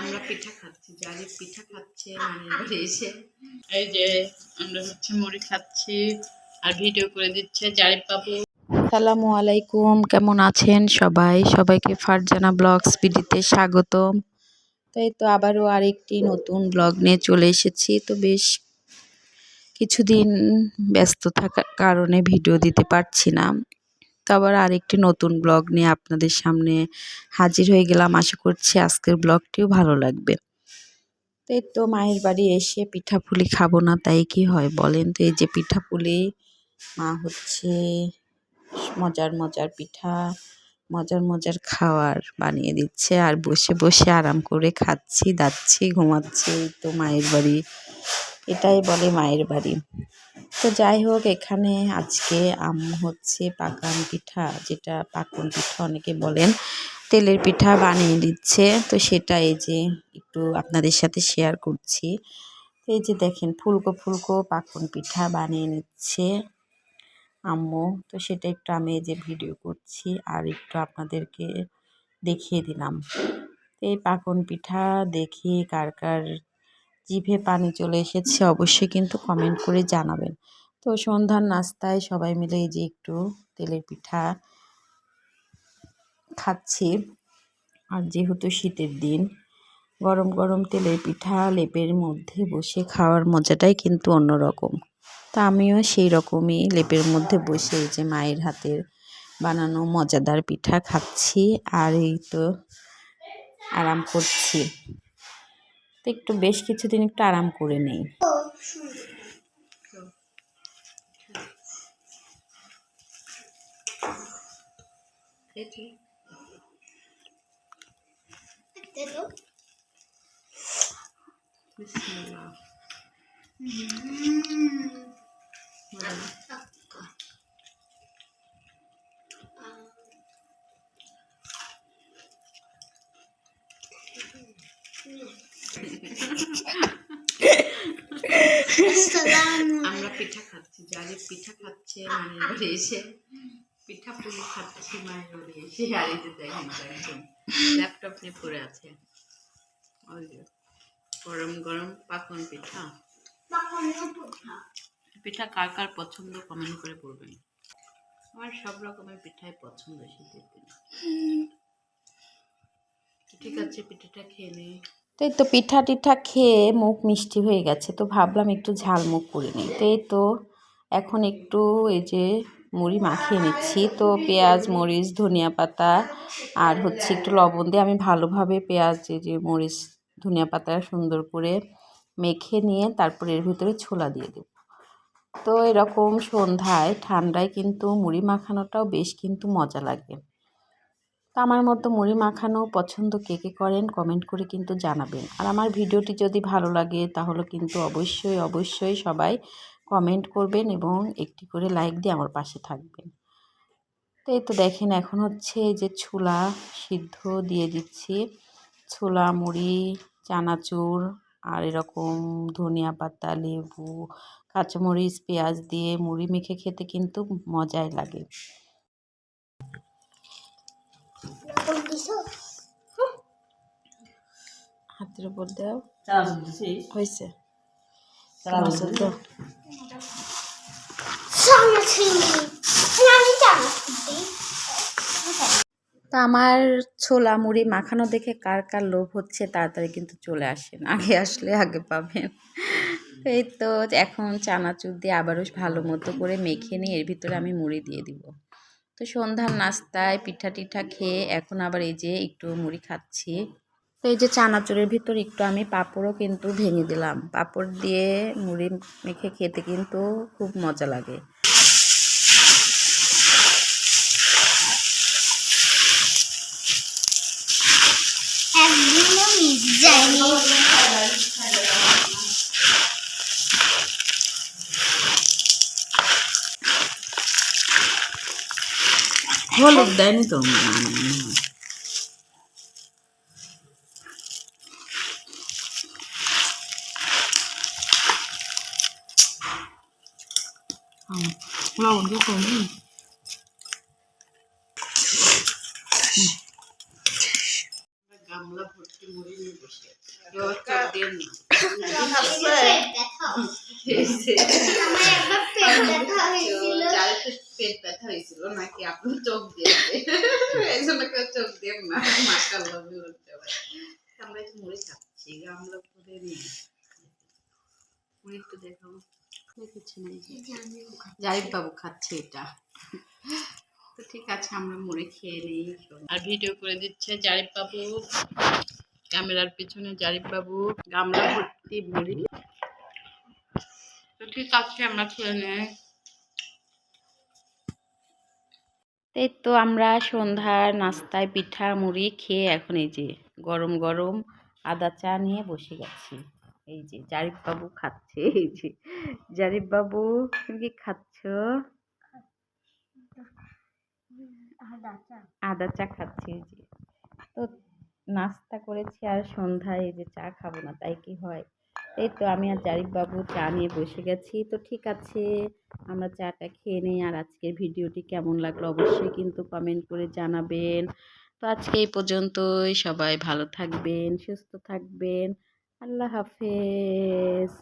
আমরা পিঠা খাচ্ছি জালি পিঠা খাচ্ছে বাড়ি এসে। এই যে আমরা হচ্ছে মুড়ি খাচ্ছি আর ভিডিও করে দিচ্ছে জারিফ বাবু। আসসালামু আলাইকুম কেমন আছেন সবাই? সবাইকে ফারজানা ব্লগস বিডিতে স্বাগতম। তাই তো আবারও আরেকটি নতুন ব্লগ নিয়ে চলে এসেছি। তো বেশ কিছুদিন ব্যস্ত থাকার কারণে ভিডিও দিতে পারছি না। তো আবার আরেকটি নতুন ব্লগ নিয়ে আপনাদের সামনে হাজির হয়ে গেলাম। আশা করছি আজকের ব্লগটিও ভালো লাগবে। তো এই তো মায়ের বাড়ি এসে পিঠাপুলি খাব না, তাই কি হয় বলেন? তো এই যে পিঠাপুলি মা হচ্ছে মজার মজার পিঠা, মজার মজার খাওয়ার বানিয়ে দিচ্ছে। আর বসে বসে আরাম করে খাচ্ছি, দাচ্ছি, ঘুমাচ্ছি তো মায়ের বাড়ি। এটাই বলে মায়ের বাড়ি। তো যাই হোক, এখানে আজকে আম্মু হচ্ছে পাকান পিঠা, যেটা পাকন পিঠা অনেকে বলেন, তেলের পিঠা বানিয়ে দিচ্ছে। তো সেটা এই যে একটু আপনাদের সাথে শেয়ার করছি। এই যে দেখেন, ফুলকো ফুলকো পাকন পিঠা বানিয়ে নিচ্ছে আম্মু। তো সেটা একটু আমি যে ভিডিও করছি আর একটু আপনাদেরকে দেখিয়ে দিলাম। এই পাকন পিঠা দেখি কার কার জিভে পানি চলে এসেছে, অবশ্যই কিন্তু কমেন্ট করে জানাবেন। তো সন্ধ্যার নাস্তায় সবাই মিলে এই যে একটু তেলের পিঠা খাচ্ছি। আর যেহেতু শীতের দিন, গরম গরম তেলের পিঠা লেপের মধ্যে বসে খাওয়ার মজাটাই কিন্তু অন্যরকম। তা আমিও সেই রকমই লেপের মধ্যে বসে এই যে মায়ের হাতের বানানো মজাদার পিঠা খাচ্ছি আর এই তো আরাম করছি। একটু বেশ কিছুদিন একটু আরাম করে নেই। খেয়েছি আমরা পিঠা খাচ্ছি জালি পিঠা খাচ্ছে নানির বাড়ি এসে পিঠা পুলি খাচ্ছি মায়ের বাড়ি এসে, আর এই যে দেখেন একজন ল্যাপটপ নিয়ে পড়ে আছে। গরম গরম পাকন পিঠা। পিঠা কার কার পছন্দ কমেন্ট করে বলবেন। আমার সব রকমের পিঠাই পছন্দ, শীতের দিনে। ঠিক আছে, পিঠাটা খেয়ে নিই তো এই তো পিঠা টিঠা খেয়ে মুখ মিষ্টি হয়ে গেছে, তো ভাবলাম একটু ঝাল মুখ করে নিই। তো এই তো এখন একটু এই যে মুড়ি মাখিয়ে নিচ্ছি, তো পেঁয়াজ, মরিচ, ধনিয়া পাতা আর হচ্ছে একটু লবণ দিয়ে আমি ভালোভাবে পেঁয়াজ যে মরিচ, ধনিয়া পাতা সুন্দর করে মেখে নিয়ে তারপরে এর ভিতরে ছোলা দিয়ে দেব। তো এরকম সন্ধ্যায়, ঠান্ডায় কিন্তু মুড়ি মাখানোটাও বেশ কিন্তু মজা লাগে। আমার মতো মুড়ি মাখানো পছন্দ কে কে করেন কমেন্ট করে কিন্তু জানাবেন। আর আমার ভিডিওটি যদি ভালো লাগে তাহলে কিন্তু অবশ্যই অবশ্যই সবাই কমেন্ট করবেন এবং একটি করে লাইক দিয়ে আমার পাশে থাকবেন। তো এই তো দেখেন এখন হচ্ছে যে ছোলা সিদ্ধ দিয়ে দিচ্ছি। ছোলা, মুড়ি, চানাচুর আর এরকম ধনিয়া পাতা, লেবু, কাঁচামরিচ, পেঁয়াজ দিয়ে মুড়ি মেখে খেতে কিন্তু মজাই লাগে। হাতের উপর দাও। হয়েছে তা আমার ছোলা মুড়ি মাখানো দেখে কার কার লোভ হচ্ছে তাড়াতাড়ি কিন্তু চলে আসেন। আগে আসলে আগে পাবেন। এই তো এখন চানাচুর দিয়ে আবারও ভালো মতো করে মেখে নিয়ে এর ভিতরে আমি মুড়ি দিয়ে দিব। তো সন্ধ্যার নাস্তায় পিঠা টিঠা খেয়ে এখন আবার এই যে একটু মুড়ি খাচ্ছি। তো এই যে চানাচুরের ভিতর একটু আমি পাঁপড়ও কিন্তু ভেঙে দিলাম। পাঁপড় দিয়ে মুড়ি মেখে খেতে কিন্তু খুব মজা লাগে। হলুদ দেয়নি তো লবণ দিয়ে কমই গামলা মুড়ি পেট ব্যথা হয়েছিল নাকি আপনার চোখ দিয়ে এই জন্য কেউ চোখ দিয়ে না মাসাল্লাহ বলতে পারে। আমরা একটু মুড়ি খাচ্ছি গামলা করে মুড়ি একটু দেখাবো জারিফ বাবু খাচ্ছে এটা। তো ঠিক আছে আমরা মুড়ি খেয়ে নিই। আর ভিডিও করে দিচ্ছে জারিফ বাবু। ক্যামেরার পিছনে জারিফ বাবু গামলা ভর্তি মুড়ি। তো ঠিক আছে আমরা খেয়ে নেই। এই তো আমরা সন্ধ্যার নাস্তায় পিঠা মুড়ি খেয়ে এখন এই যে গরম গরম আদা চা নিয়ে বসে গেছি। এই যে জারিফ বাবু খাচ্ছে এই যে। জারিফ বাবু তুমি কি খাচ্ছ? আদা চা খাচ্ছি এই যে। তো নাস্তা করেছি আর সন্ধ্যায় এই যে চা খাব না তাই কি হয়? এই তো আমি আর জারিফ বাবু চা নিয়ে বসে গেছি। তো ঠিক আছে, আমরা চাটা খেয়ে নিই আর আজকের ভিডিওটি কেমন লাগল অবশ্যই কিন্তু কমেন্ট করে জানাবেন। তো আজকে এই পর্যন্তই, সবাই ভালো থাকবেন, সুস্থ থাকবেন, আল্লাহ হাফেজ।